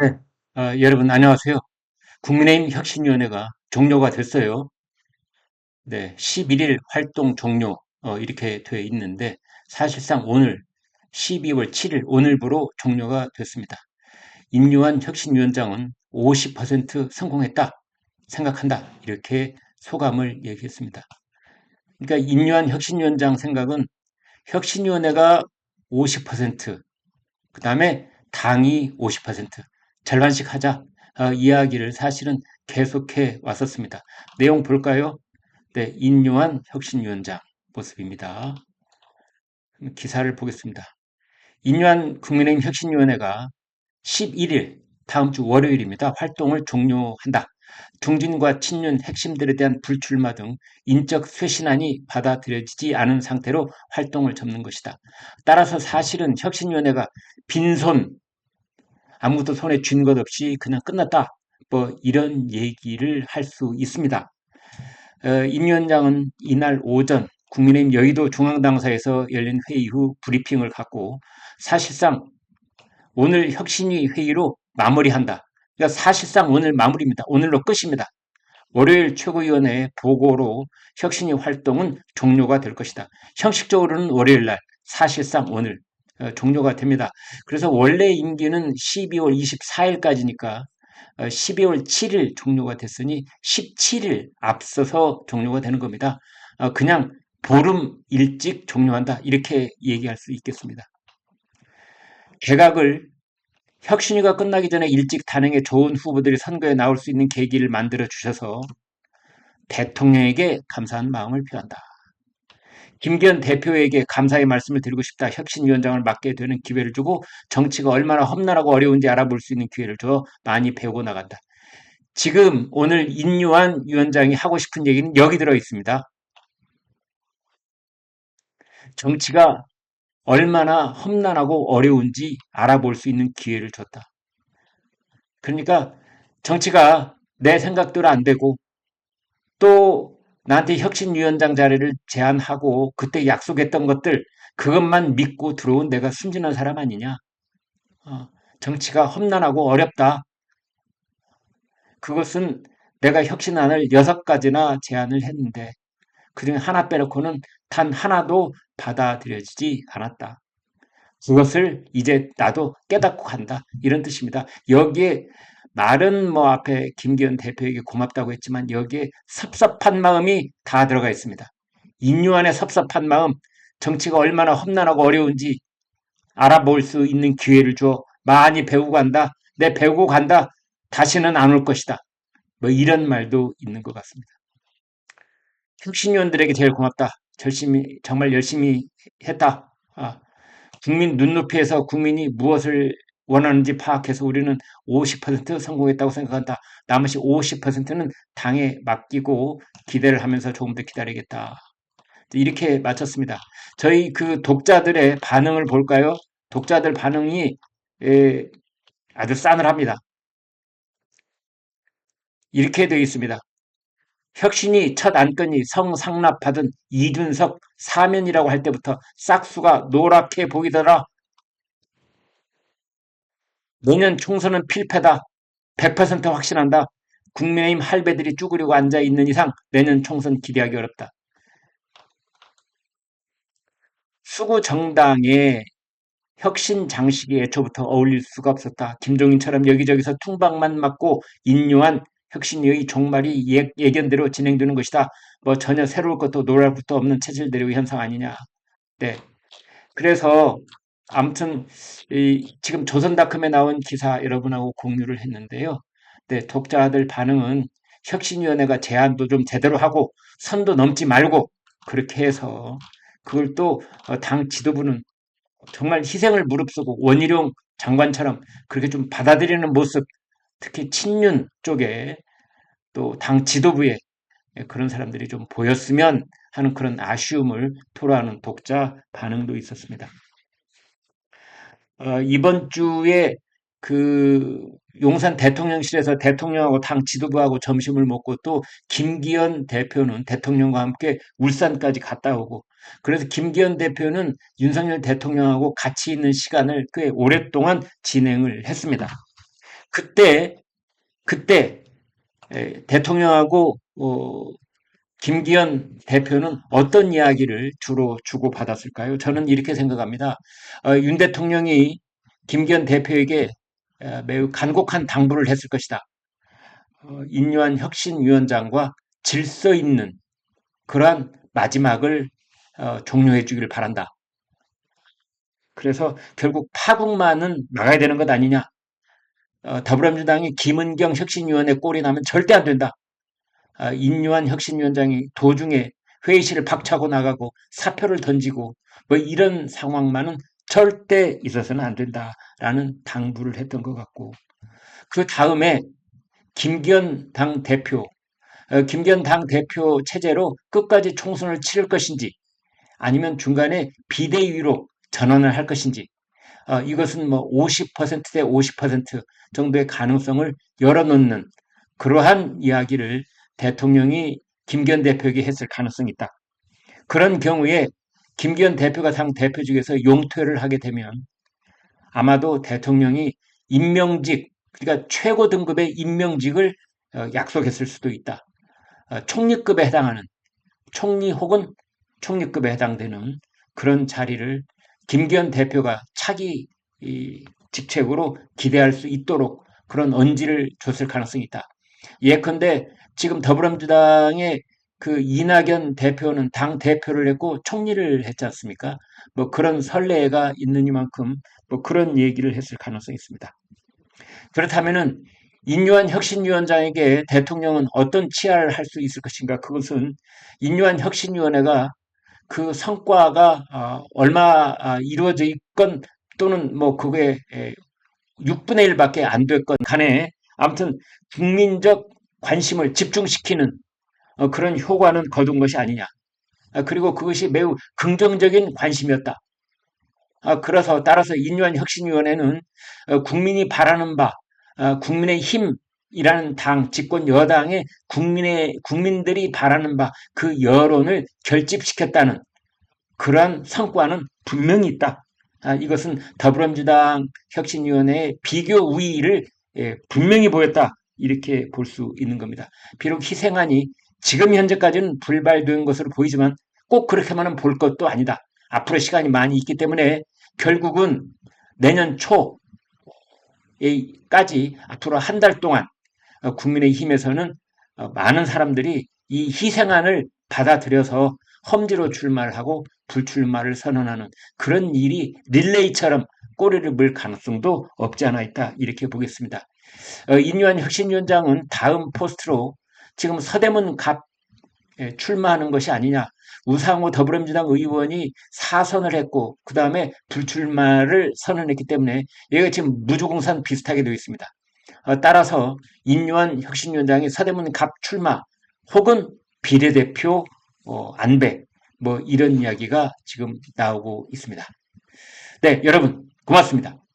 네, 아, 여러분 안녕하세요. 국민의힘 혁신위원회가 종료가 됐어요. 네, 11일 활동 종료 어, 이렇게 되어 있는데 사실상 오늘 12월 7일 오늘부로 종료가 됐습니다. 임요한 혁신위원장은 50% 성공했다 생각한다 이렇게 소감을 얘기했습니다. 그러니까 임요한 혁신위원장 생각은 혁신위원회가 50%, 그 다음에 당이 50%, 절반씩 하자 어, 이야기를 사실은 계속해 왔었습니다. 내용 볼까요? 네, 인요한 혁신위원장 모습입니다. 기사를 보겠습니다. 인요한 국민의힘 혁신위원회가 11일 다음 주 월요일입니다. 활동을 종료한다. 중진과 친윤 핵심들에 대한 불출마 등 인적 쇄신안이 받아들여지지 않은 상태로 활동을 접는 것이다. 따라서 사실은 혁신위원회가 빈손 아무것도 손에 쥔 것 없이 그냥 끝났다. 뭐 이런 얘기를 할 수 있습니다. 어, 임 위원장은 이날 오전 국민의힘 여의도 중앙당사에서 열린 회의 후 브리핑을 갖고 사실상 오늘 혁신위 회의로 마무리한다. 그러니까 사실상 오늘 마무리입니다. 오늘로 끝입니다. 월요일 최고위원회 보고로 혁신위 활동은 종료가 될 것이다. 형식적으로는 월요일 날, 사실상 오늘 어, 종료가 됩니다. 그래서 원래 임기는 12월 24일까지니까 12월 어, 7일 종료가 됐으니 17일 앞서서 종료가 되는 겁니다. 어, 그냥 보름 일찍 종료한다 이렇게 얘기할 수 있겠습니다. 개각을 혁신위가 끝나기 전에 일찍 단행에 좋은 후보들이 선거에 나올 수 있는 계기를 만들어 주셔서 대통령에게 감사한 마음을 표한다. 김기현 대표에게 감사의 말씀을 드리고 싶다. 혁신위원장을 맡게 되는 기회를 주고 정치가 얼마나 험난하고 어려운지 알아볼 수 있는 기회를 줘 많이 배우고 나간다. 지금 오늘 인유한 위원장이 하고 싶은 얘기는 여기 들어 있습니다. 정치가 얼마나 험난하고 어려운지 알아볼 수 있는 기회를 줬다. 그러니까 정치가 내 생각대로 안 되고 또 나한테 혁신위원장 자리를 제안하고 그때 약속했던 것들 그것만 믿고 들어온 내가 순진한 사람 아니냐. 어, 정치가 험난하고 어렵다. 그것은 내가 혁신안을 여섯 가지나 제안을 했는데 그중 하나 빼놓고는 단 하나도 받아들여지지 않았다. 그것을 이제 나도 깨닫고 간다. 이런 뜻입니다. 여기에 말은 뭐 앞에 김기현 대표에게 고맙다고 했지만 여기에 섭섭한 마음이 다 들어가 있습니다. 인류안의 섭섭한 마음, 정치가 얼마나 험난하고 어려운지 알아볼 수 있는 기회를 줘 많이 배우고 간다. 내 배우고 간다. 다시는 안 올 것이다. 뭐 이런 말도 있는 것 같습니다. 혁신위원들에게 제일 고맙다. 열심히 정말 열심히 했다. 아, 국민 눈높이에서 국민이 무엇을 원하는지 파악해서 우리는 50% 성공했다고 생각한다. 나머지 50%는 당에 맡기고 기대를 하면서 조금 더 기다리겠다. 이렇게 마쳤습니다. 저희 그 독자들의 반응을 볼까요? 독자들 반응이 아주 싸늘합니다. 이렇게 되어 있습니다. 혁신이 첫 안건이 성상납하던 이준석 사면이라고 할 때부터 싹수가 노랗게 보이더라. 내년 총선은 필패다. 100% 확신한다. 국민의힘 할배들이 쭈그리고 앉아 있는 이상 내년 총선 기대하기 어렵다. 수구 정당의 혁신 장식이 애초부터 어울릴 수가 없었다. 김종인처럼 여기저기서 퉁박만 맞고 인요한 혁신의 종말이 예, 예견대로 진행되는 것이다. 뭐 전혀 새로울 것도 노랄 것도 없는 체질대로의 현상 아니냐. 네. 그래서 아무튼 지금 조선닷컴에 나온 기사 여러분하고 공유를 했는데요. 네, 독자들 반응은 혁신위원회가 제안도 좀 제대로 하고 선도 넘지 말고 그렇게 해서 그걸 또당 어, 지도부는 정말 희생을 무릅쓰고 원희룡 장관처럼 그렇게 좀 받아들이는 모습 특히 친윤 쪽에 또 당 지도부에 그런 사람들이 좀 보였으면 하는 그런 아쉬움을 토로하는 독자 반응도 있었습니다. 어, 이번 주에 그 용산 대통령실에서 대통령하고 당 지도부하고 점심을 먹고 또 김기현 대표는 대통령과 함께 울산까지 갔다 오고 그래서 김기현 대표는 윤석열 대통령하고 같이 있는 시간을 꽤 오랫동안 진행을 했습니다. 그때 그때 에, 대통령하고 어, 김기현 대표는 어떤 이야기를 주로 주고 받았을까요? 저는 이렇게 생각합니다. 어, 윤 대통령이 김기현 대표에게 에, 매우 간곡한 당부를 했을 것이다. 어, 인류한 혁신위원장과 질서 있는 그러한 마지막을 어, 종료해 주기를 바란다. 그래서 결국 파국만은 막아야 되는 것 아니냐. 어, 더불어민주당이 김은경 혁신위원회 꼴이 나면 절대 안 된다. 아, 인류한 혁신위원장이 도중에 회의실을 박차고 나가고 사표를 던지고 뭐 이런 상황만은 절대 있어서는 안 된다라는 당부를 했던 것 같고 그 다음에 김기현 당 대표, 어, 김기현 당 대표 체제로 끝까지 총선을 치를 것인지 아니면 중간에 비대위로 전환을 할 것인지 어, 이것은 뭐 50%대 50% 정도의 가능성을 열어놓는 그러한 이야기를 대통령이 김기현 대표에게 했을 가능성이 있다. 그런 경우에 김기현 대표가 당 대표직에서 용퇴를 하게 되면 아마도 대통령이 임명직, 그러니까 최고 등급의 임명직을 어, 약속했을 수도 있다. 어, 총리급에 해당하는 총리 혹은 총리급에 해당되는 그런 자리를 김기현 대표가 차기 직책으로 기대할 수 있도록 그런 언지를 줬을 가능성이 있다. 예컨대 지금 더불어민주당의 그 이낙연 대표는 당 대표를 했고 총리를 했지 않습니까? 뭐 그런 선례가 있는 이만큼 뭐 그런 얘기를 했을 가능성이 있습니다. 그렇다면은 인류한 혁신위원장에게 대통령은 어떤 치하를 할 수 있을 것인가? 그것은 인류한 혁신위원회가 그 성과가 어, 얼마 아, 이루어져 있건 또는 뭐 그게 6분의 1밖에 안 됐건 간에 아무튼 국민적 관심을 집중시키는 어, 그런 효과는 거둔 것이 아니냐. 아, 그리고 그것이 매우 긍정적인 관심이었다. 아, 그래서 따라서 인류한 혁신위원회는 어, 국민이 바라는 바, 국민의 힘이라는 당, 집권 여당의 국민의, 국민들이 바라는 바 그 여론을 결집시켰다는 그러한 성과는 분명히 있다. 아, 이것은 더불어민주당 혁신위원회의 비교 우위를 예, 분명히 보였다. 이렇게 볼 수 있는 겁니다. 비록 희생안이 지금 현재까지는 불발된 것으로 보이지만 꼭 그렇게만은 볼 것도 아니다. 앞으로 시간이 많이 있기 때문에 결국은 내년 초까지 앞으로 한 달 동안 어, 국민의힘에서는 어, 많은 사람들이 이 희생안을 받아들여서 험지로 출마를 하고 불출마를 선언하는 그런 일이 릴레이처럼 꼬리를 물 가능성도 없지 않아 있다. 이렇게 보겠습니다. 어, 인유한 혁신위원장은 다음 포스트로 지금 서대문 갑 출마하는 것이 아니냐. 우상호 더불어민주당 의원이 사선을 했고 그 다음에 불출마를 선언했기 때문에 얘가 지금 무주공산 비슷하게 되어 있습니다. 어, 따라서 인유한 혁신위원장이 서대문 갑 출마 혹은 비례대표 어, 안배 뭐 이런 이야기가 지금 나오고 있습니다. 네, 여러분 고맙습니다.